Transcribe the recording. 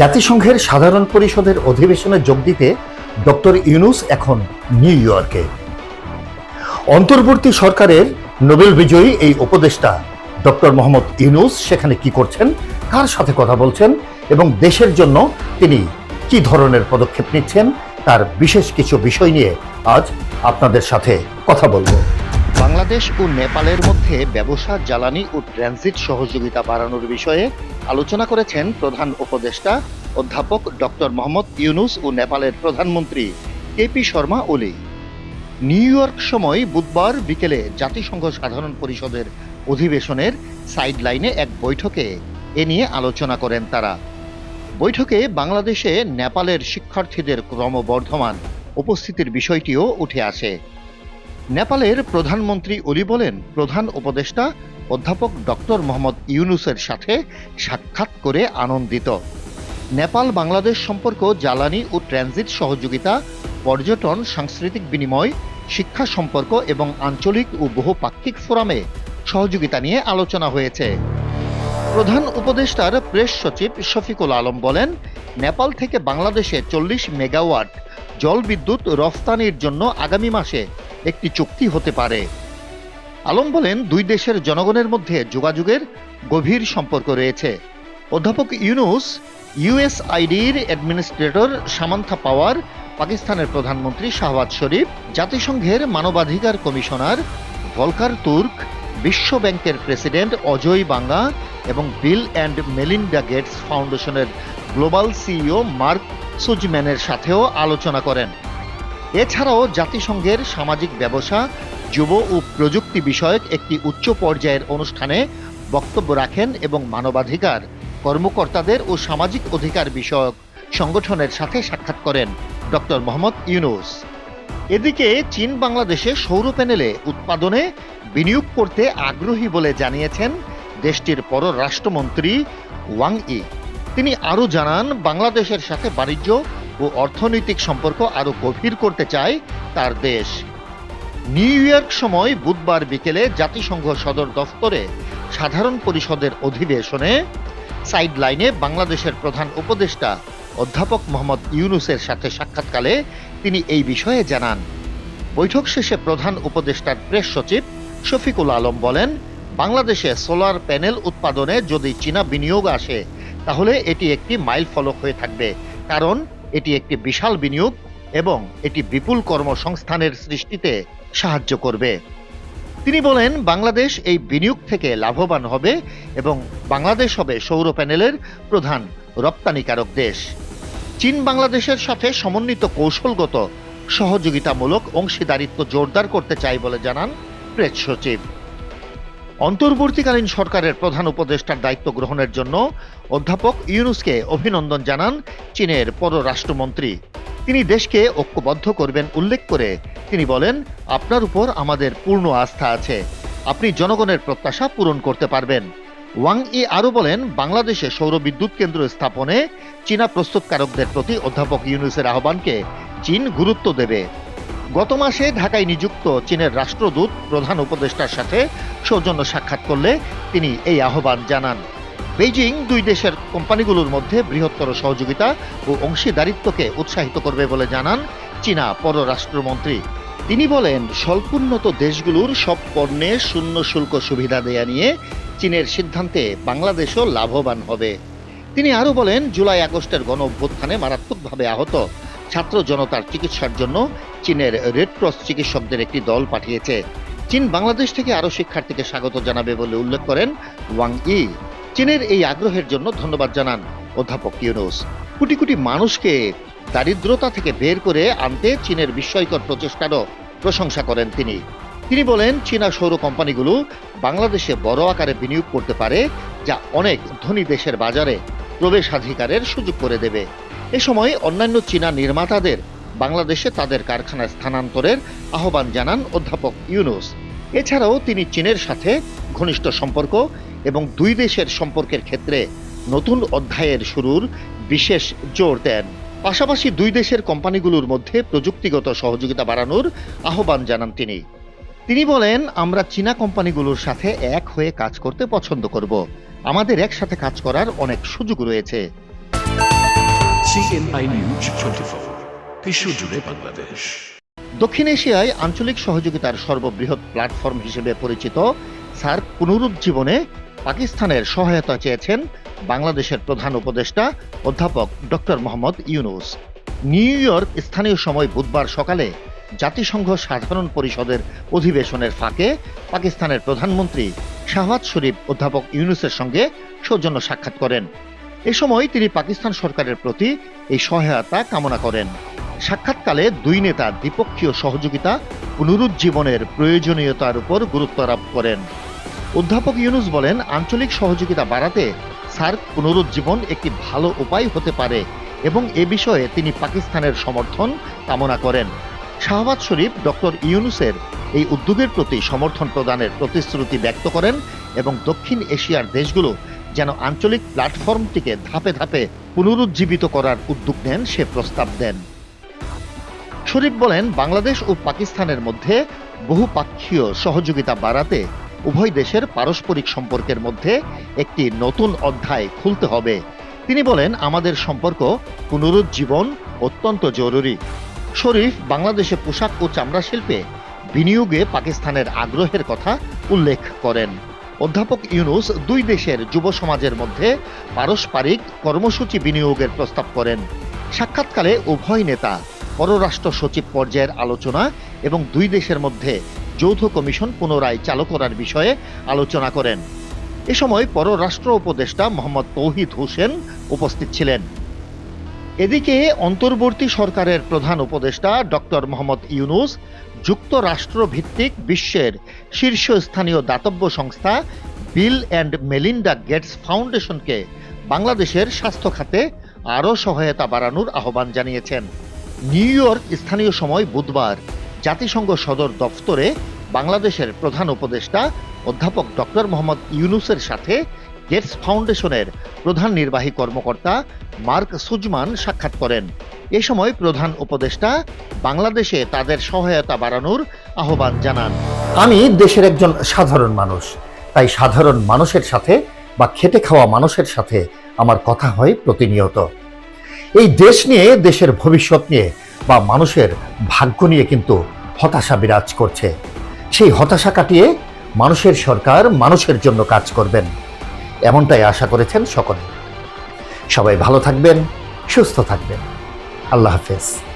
জাতিসংঘের সাধারণ পরিষদের অধিবেশনে যোগ দিতে ডক্টর ইউনুস এখন নিউ ইয়র্কে। অন্তর্বর্তী সরকারের নোবেল বিজয়ী এই উপদেষ্টা ডক্টর মোহাম্মদ ইউনুস সেখানে কি করছেন, কার সাথে কথা বলছেন এবং দেশের জন্য তিনি কি ধরনের পদক্ষেপ নিচ্ছেন, তার বিশেষ কিছু বিষয় নিয়ে আজ আপনাদের সাথে কথা বলব। বাংলাদেশ ও নেপালের মধ্যে ব্যবসা, জ্বালানি ও ট্রানজিট সহযোগিতা বাড়ানোর বিষয়ে আলোচনা করেছেন প্রধান উপদেষ্টা অধ্যাপক ডক্টর মোহাম্মদ ইউনুস ও নেপালের প্রধানমন্ত্রী কেপি শর্মা ওলি। নিউ ইয়র্ক সময় বুধবার বিকেলে জাতিসংঘ সাধারণ পরিষদের অধিবেশনের সাইড লাইনে এক বৈঠকে এ নিয়ে আলোচনা করেন তারা। বৈঠকে বাংলাদেশে নেপালের শিক্ষার্থীদের ক্রমবর্ধমান উপস্থিতির বিষয়টিও উঠে আসে। নেপালের প্রধানমন্ত্রী ওলি বলেন, প্রধান উপদেষ্টা অধ্যাপক ডক্টর মোহাম্মদ ইউনুসের সাথে সাক্ষাৎ করে আনন্দিত। নেপাল বাংলাদেশ সম্পর্ক জ্বালানি ও ট্রানজিট সহযোগিতা, পর্যটন, সাংস্কৃতিক বিনিময়, শিক্ষা সম্পর্ক এবং আঞ্চলিক ও বহুপাক্ষিক ফোরামে সহযোগিতা নিয়ে আলোচনা হয়েছে। প্রধান উপদেষ্টার প্রেস সচিব শফিকুল আলম বলেন, নেপাল থেকে বাংলাদেশে চল্লিশ মেগাওয়াট জলবিদ্যুৎ রফতানির জন্য আগামী মাসে একটি চুক্তি হতে পারে। আলম বলেন, দুই দেশের জনগণের মধ্যে যোগাযোগের গভীর সম্পর্ক রয়েছে। অধ্যাপক ইউনুস, ইউএসআইডির অ্যাডমিনিস্ট্রেটর সামান্থা পাওয়ার, পাকিস্তানের প্রধানমন্ত্রী শাহবাজ শরীফ, জাতিসংঘের মানবাধিকার কমিশনার ভলকার তুর্ক, বিশ্ব ব্যাংকের প্রেসিডেন্ট অজয় বাঙ্গা এবং বিল অ্যান্ড মেলিন্ডা গেটস ফাউন্ডেশনের গ্লোবাল সিইও মার্ক সুজম্যানের সাথেও আলোচনা করেন। এছাড়াও জাতিসংঘের সামাজিক ব্যবসা, যুব ও প্রযুক্তি বিষয়ক একটি উচ্চ পর্যায়ের অনুষ্ঠানে বক্তব্য রাখেন এবং মানবাধিকার, কর্মকর্তাদের ও সামাজিক অধিকার বিষয়ক সংগঠনের সাথে সাক্ষাৎ করেন ডক্টর মোহাম্মদ ইউনুস। এদিকে চীন বাংলাদেশে সৌর প্যানেলে উৎপাদনে বিনিয়োগ করতে আগ্রহী বলে জানিয়েছেন দেশটির পররাষ্ট্রমন্ত্রী ওয়াং ই। তিনি আরও জানান, বাংলাদেশের সাথে বাণিজ্য ও অর্থনৈতিক সম্পর্ক আরও গভীর করতে চায় তার দেশ। নিউ ইয়র্ক সময় বুধবার বিকেলে জাতিসংঘ সদর দফতরে সাধারণ পরিষদের অধিবেশনে সাইড লাইনে বাংলাদেশের প্রধান উপদেষ্টা অধ্যাপক মোহাম্মদ ইউনুসের সাথে সাক্ষাৎকালে তিনি এই বিষয়ে জানান। বৈঠক শেষে প্রধান উপদেষ্টার প্রেস সচিব শফিকুল আলম বলেন, বাংলাদেশে সোলার প্যানেল উৎপাদনে যদি চীনা বিনিয়োগ আসে, তাহলে এটি একটি মাইল ফলক হয়ে থাকবে। কারণ এটি একটি বিশাল বিনিয়োগ এবং এটি বিপুল কর্মসংস্থানের সৃষ্টিতে সাহায্য করবে। তিনি বলেন, বাংলাদেশ এই বিনিয়োগ থেকে লাভবান হবে এবং বাংলাদেশ হবে সৌর প্যানেলের প্রধান রপ্তানিকারক দেশ। চীন বাংলাদেশের সাথে সমন্বিত কৌশলগত সহযোগিতামূলক অংশীদারিত্ব জোরদার করতে চাই বলে জানান প্রেস সচিব। অন্তর্বর্তীকালীন সরকারের প্রধান উপদেষ্টার দায়িত্ব গ্রহণের জন্য অধ্যাপক ইউনুসকে অভিনন্দন জানান চীনের পররাষ্ট্রমন্ত্রী। তিনি দেশকে ঐক্যবদ্ধ করবেন উল্লেখ করে তিনি বলেন, আপনার উপর আমাদের পূর্ণ আস্থা আছে। আপনি জনগণের প্রত্যাশা পূরণ করতে পারবেন। ওয়াং ই আরও বলেন, বাংলাদেশে সৌর বিদ্যুৎ কেন্দ্র স্থাপনে চীনা প্রস্তুতকারকদের প্রতি অধ্যাপক ইউনুসের আহ্বানকে চীন গুরুত্ব দেবে। গত মাসে ঢাকায় নিযুক্ত চীনের রাষ্ট্রদূত প্রধান উপদেষ্টার সাথে সৌজন্য সাক্ষাৎ করলে তিনি এই আহ্বান জানান। বেইজিং দুই দেশের কোম্পানিগুলোর মধ্যে বৃহত্তর সহযোগিতা ও অংশীদারিত্বকে উৎসাহিত করবে বলে জানান চীনা পররাষ্ট্রমন্ত্রী। তিনি বলেন, স্বল্পোন্নত দেশগুলোর সব পণ্যে শূন্য শুল্ক সুবিধা দেয়া নিয়ে চীনের সিদ্ধান্তে বাংলাদেশও লাভবান হবে। তিনি আরও বলেন, জুলাই আগস্টের গণ অভ্যুত্থানে মারাত্মকভাবে আহত ছাত্র জনতার চিকিৎসার জন্য চীনের রেড ক্রস চিকিৎসকদের একটি দল পাঠিয়েছে। চীন বাংলাদেশ থেকে আরও শিক্ষার্থীকে স্বাগত জানাবে বলে উল্লেখ করেন ওয়াং ই। চীনের এই আগ্রহের জন্য ধন্যবাদ জানান অধ্যাপক ইউনুস। কোটি কোটি মানুষকে দারিদ্রতা থেকে বের করে আনতে চীনের বিস্ময়কর প্রচেষ্টারও প্রশংসা করেন তিনি। তিনি বলেন, চীনা সৌর কোম্পানিগুলো বাংলাদেশে বড় আকারে বিনিয়োগ করতে পারে, যা অনেক ধনী দেশের বাজারে প্রবেশাধিকারের সুযোগ করে দেবে। এ সময় অন্যান্য চীনা নির্মাতাদের বাংলাদেশে তাদের কারখানা স্থানান্তরের আহ্বান জানান অধ্যাপক ইউনুস। এছাড়াও তিনি চীনের সাথে ঘনিষ্ঠ সম্পর্ক এবং দুই দেশের সম্পর্কের ক্ষেত্রে নতুন অধ্যায়ের শুরুর বিশেষ জোর দেন। পাশাপাশি দুই দেশের কোম্পানিগুলোর মধ্যে প্রযুক্তিগত সহযোগিতা বাড়ানোর আহ্বান জানান তিনি। তিনি বলেন, আমরা চীনা কোম্পানিগুলোর সাথে এক হয়ে কাজ করতে পছন্দ করব। আমাদের একসাথে কাজ করার অনেক সুযোগ রয়েছে। বিশ্বজুড়ে বাংলাদেশ। দক্ষিণ এশিয়ায় আঞ্চলিক সহযোগিতার সর্ববৃহৎ প্ল্যাটফর্ম হিসেবে পরিচিত সার্ক পুনরুজ্জীবনে পাকিস্তানের সহায়তা চেয়েছেন বাংলাদেশের প্রধান উপদেষ্টা অধ্যাপক doctor Mohammad Yunus. New York স্থানীয় সময় বুধবার সকালে জাতিসংঘ সাধারণ পরিষদের অধিবেশনের ফাঁকে পাকিস্তানের প্রধানমন্ত্রী শাহবাজ শরীফ অধ্যাপক ইউনুসের সঙ্গে সৌজন্য সাক্ষাৎ করেন। এ সময় তিনি পাকিস্তান সরকারের প্রতি এই সহায়তা কামনা করেন। সাক্ষাৎকালে দুই নেতা দ্বিপক্ষীয় সহযোগিতা, পুনরুজ্জীবনের প্রয়োজনীয়তার উপর গুরুত্ব আরোপ করেন। অধ্যাপক ইউনুস বলেন, আঞ্চলিক সহযোগিতা বাড়াতে সার্ক পুনরুজ্জীবন একটি ভালো উপায় হতে পারে এবং এ বিষয়ে তিনি পাকিস্তানের সমর্থন কামনা করেন। শাহবাজ শরীফ ডক্টর ইউনুসের এই উদ্যোগের প্রতি সমর্থন প্রদানের প্রতিশ্রুতি ব্যক্ত করেন এবং দক্ষিণ এশিয়ার দেশগুলো যেন আঞ্চলিক প্ল্যাটফর্মটিকে ধাপে ধাপে পুনরুজ্জীবিত করার উদ্যোগ নেন সে প্রস্তাব দেন। শরীফ বলেন, বাংলাদেশ ও পাকিস্তানের মধ্যে বহুপাক্ষীয় সহযোগিতা বাড়াতে উভয় দেশের পারস্পরিক সম্পর্কের মধ্যে একটি নতুন অধ্যায় খুলতে হবে। তিনি বলেন, আমাদের সম্পর্ক পুনরুজ্জীবন অত্যন্ত জরুরি। শরীফ, বাংলাদেশে পোশাক ও চামড়া শিল্পে বিনিয়োগে পাকিস্তানের আগ্রহের কথা উল্লেখ করেন। অধ্যাপক ইউনুস দুই দেশের যুব সমাজের মধ্যে পারস্পরিক কর্মসূচি বিনিয়োগের প্রস্তাব করেন। সাক্ষাৎকালে উভয় নেতা পররাষ্ট্র সচিব পর্যায়ের আলোচনা এবং দুই দেশের মধ্যে যৌথ কমিশন পুনরায় চালু করার বিষয়ে আলোচনা করেন। এ সময় পররাষ্ট্র উপদেষ্টা মোহাম্মদ তৌহিদ হোসেন উপস্থিত ছিলেন। এদিকে অন্তর্বর্তী সরকারের প্রধান উপদেষ্টা ডক্টর মোহাম্মদ ইউনুস যুক্তরাষ্ট্র ভিত্তিক বিশ্বের শীর্ষস্থানীয় দাতব্য সংস্থা বিল অ্যান্ড মেলিন্ডা গেটস ফাউন্ডেশনকে বাংলাদেশের স্বাস্থ্য খাতে আরও সহায়তা বাড়ানোর আহ্বান জানিয়েছেন। নিউ ইয়র্ক স্থানীয় সময় বুধবার জাতিসংঘ সদর দফতরে বাংলাদেশের প্রধান উপদেষ্টা অধ্যাপক ডক্টর মোহাম্মদ ইউনুসের সাথে গেটস ফাউন্ডেশনের প্রধান নির্বাহী কর্মকর্তা মার্ক সুজমান সাক্ষাৎ করেন। এ সময় প্রধান উপদেষ্টা বাংলাদেশে তাদের সহায়তা বাড়ানোর আহ্বান জানান। আমি দেশের একজন সাধারণ মানুষ, তাই সাধারণ মানুষের সাথে বা খেটে খাওয়া মানুষের সাথে আমার কথা হয় প্রতিনিয়ত। এই দেশ নিয়ে, দেশের ভবিষ্যৎ নিয়ে বা মানুষের ভাগ্য নিয়ে কিন্তু হতাশা বিরাজ করছে। সেই হতাশা কাটিয়ে মানুষের সরকার মানুষের জন্য কাজ করবেন, এমনটাই আশা করেছেন সকলে। সবাই ভালো থাকবেন, সুস্থ থাকবেন। আল্লাহ হাফেজ।